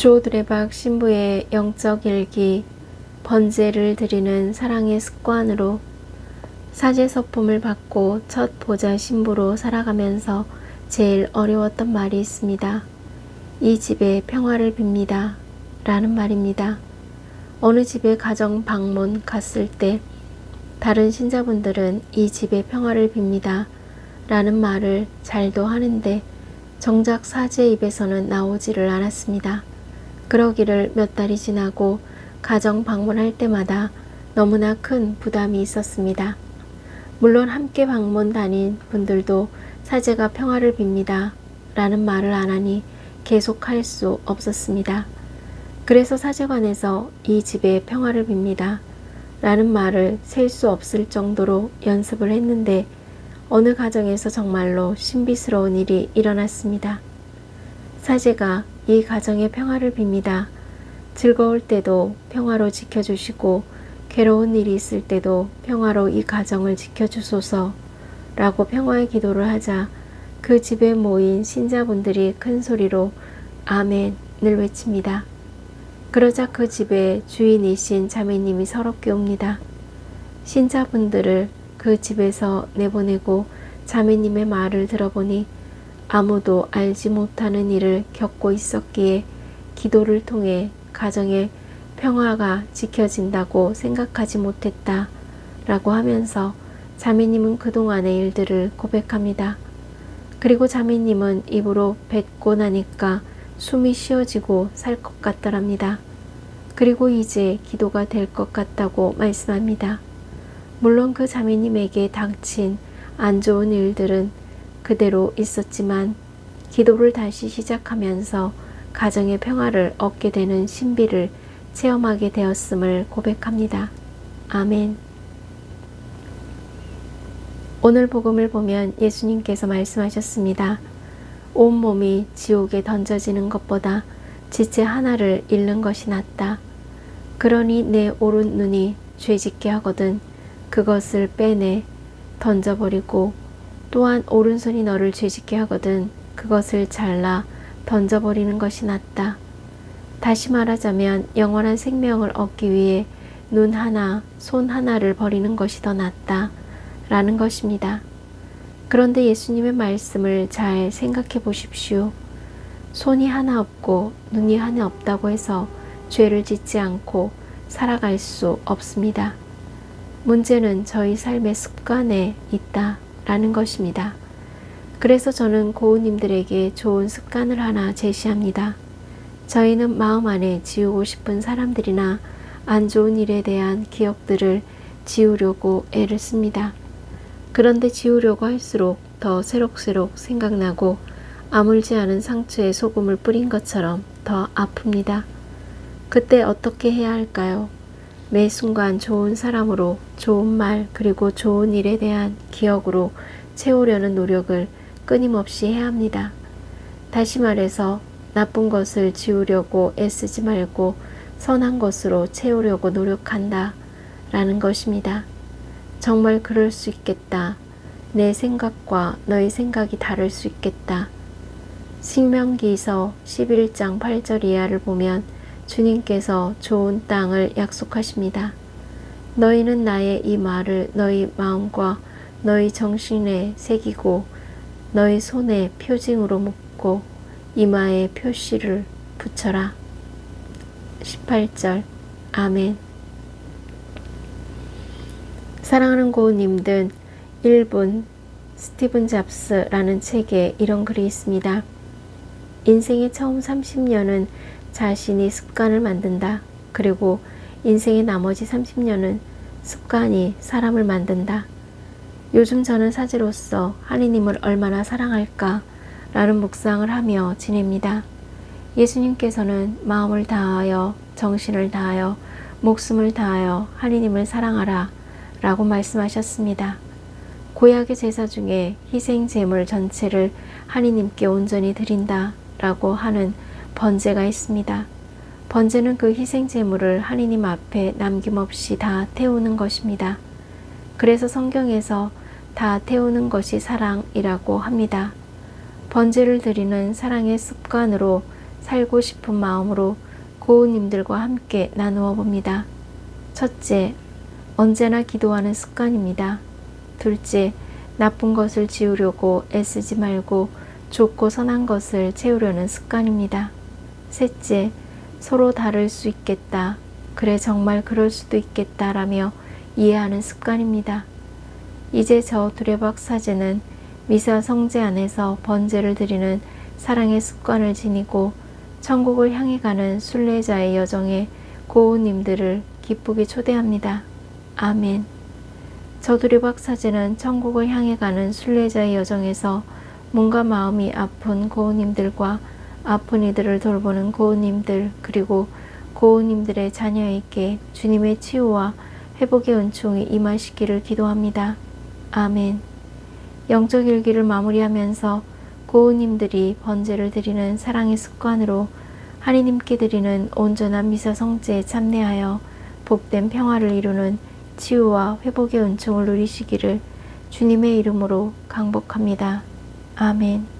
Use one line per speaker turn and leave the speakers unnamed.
조드레박 신부의 영적 일기 번제를 드리는 사랑의 습관으로 사제 서품을 받고 첫 보자 신부로 살아가면서 제일 어려웠던 말이 있습니다. 이 집에 평화를 빕니다. 라는 말입니다. 어느 집에 가정 방문 갔을 때 다른 신자분들은 이 집에 평화를 빕니다. 라는 말을 잘도 하는데 정작 사제 입에서는 나오지를 않았습니다. 그러기를 몇 달이 지나고 가정 방문할 때마다 너무나 큰 부담이 있었습니다. 물론 함께 방문 다닌 분들도 사제가 평화를 빕니다. 라는 말을 안 하니 계속 할 수 없었습니다. 그래서 사제관에서 이 집에 평화를 빕니다. 라는 말을 셀 수 없을 정도로 연습을 했는데 어느 가정에서 정말로 신비스러운 일이 일어났습니다. 사제가 이 가정의 평화를 빕니다. 즐거울 때도 평화로 지켜주시고 괴로운 일이 있을 때도 평화로 이 가정을 지켜주소서 라고 평화의 기도를 하자 그 집에 모인 신자분들이 큰 소리로 아멘을 외칩니다. 그러자 그 집에 주인이신 자매님이 서럽게 옵니다. 신자분들을 그 집에서 내보내고 자매님의 말을 들어보니 아무도 알지 못하는 일을 겪고 있었기에 기도를 통해 가정의 평화가 지켜진다고 생각하지 못했다 라고 하면서 자매님은 그동안의 일들을 고백합니다. 그리고 자매님은 입으로 뱉고 나니까 숨이 쉬어지고 살 것 같더랍니다. 그리고 이제 기도가 될 것 같다고 말씀합니다. 물론 그 자매님에게 닥친 안 좋은 일들은 그대로 있었지만 기도를 다시 시작하면서 가정의 평화를 얻게 되는 신비를 체험하게 되었음을 고백합니다. 아멘. 오늘 복음을 보면 예수님께서 말씀하셨습니다. 온 몸이 지옥에 던져지는 것보다 지체 하나를 잃는 것이 낫다. 그러니 내 오른 눈이 죄짓게 하거든 그것을 빼내 던져버리고 또한 오른손이 너를 죄짓게 하거든 그것을 잘라 던져버리는 것이 낫다. 다시 말하자면 영원한 생명을 얻기 위해 눈 하나, 손 하나를 버리는 것이 더 낫다. 라는 것입니다. 그런데 예수님의 말씀을 잘 생각해 보십시오. 손이 하나 없고 눈이 하나 없다고 해서 죄를 짓지 않고 살아갈 수 없습니다. 문제는 저희 삶의 습관에 있다 라는 것입니다. 그래서 저는 고우님들에게 좋은 습관을 하나 제시합니다. 저희는 마음 안에 지우고 싶은 사람들이나 안 좋은 일에 대한 기억들을 지우려고 애를 씁니다. 그런데 지우려고 할수록 더 새록새록 생각나고 아물지 않은 상처에 소금을 뿌린 것처럼 더 아픕니다. 그때 어떻게 해야 할까요? 매 순간 좋은 사람으로 좋은 말 그리고 좋은 일에 대한 기억으로 채우려는 노력을 끊임없이 해야 합니다. 다시 말해서 나쁜 것을 지우려고 애쓰지 말고 선한 것으로 채우려고 노력한다. 라는 것입니다. 정말 그럴 수 있겠다. 내 생각과 너의 생각이 다를 수 있겠다. 신명기서 11장 8절 이하를 보면 주님께서 좋은 땅을 약속하십니다. 너희는 나의 이 말을 너희 마음과 너희 정신에 새기고 너희 손에 표징으로 묶고 이마에 표시를 붙여라. 18절 아멘 사랑하는 고우님들 1분 스티븐 잡스라는 책에 이런 글이 있습니다. 인생의 처음 30년은 자신이 습관을 만든다. 그리고 인생의 나머지 30년은 습관이 사람을 만든다. 요즘 저는 사제로서 하느님을 얼마나 사랑할까 라는 묵상을 하며 지냅니다. 예수님께서는 마음을 다하여 정신을 다하여 목숨을 다하여 하느님을 사랑하라 라고 말씀하셨습니다. 고약의 제사 중에 희생 제물 전체를 하느님께 온전히 드린다 라고 하는 번제가 있습니다. 번제는 그 희생 제물을 하느님 앞에 남김없이 다 태우는 것입니다. 그래서 성경에서 다 태우는 것이 사랑이라고 합니다. 번제를 드리는 사랑의 습관으로 살고 싶은 마음으로 고우님들과 함께 나누어 봅니다. 첫째, 언제나 기도하는 습관입니다. 둘째, 나쁜 것을 지우려고 애쓰지 말고 좋고 선한 것을 채우려는 습관입니다. 셋째, 서로 다를 수 있겠다. 그래, 정말 그럴 수도 있겠다. 라며 이해하는 습관입니다. 이제 저 두레박 사제는 미사 성제 안에서 번제를 드리는 사랑의 습관을 지니고 천국을 향해 가는 순례자의 여정에 고우님들을 기쁘게 초대합니다. 아멘. 저두리박 사제는 천국을 향해 가는 순례자의 여정에서 몸과 마음이 아픈 고우님들과 아픈 이들을 돌보는 고우님들 그리고 고우님들의 자녀에게 주님의 치유와 회복의 은총이 임하시기를 기도합니다. 아멘. 영적 일기를 마무리하면서 고우님들이 번제를 드리는 사랑의 습관으로 하나님께 드리는 온전한 미사 성제에 참내하여 복된 평화를 이루는 치유와 회복의 은총을 누리시기를 주님의 이름으로 강복합니다. 아멘.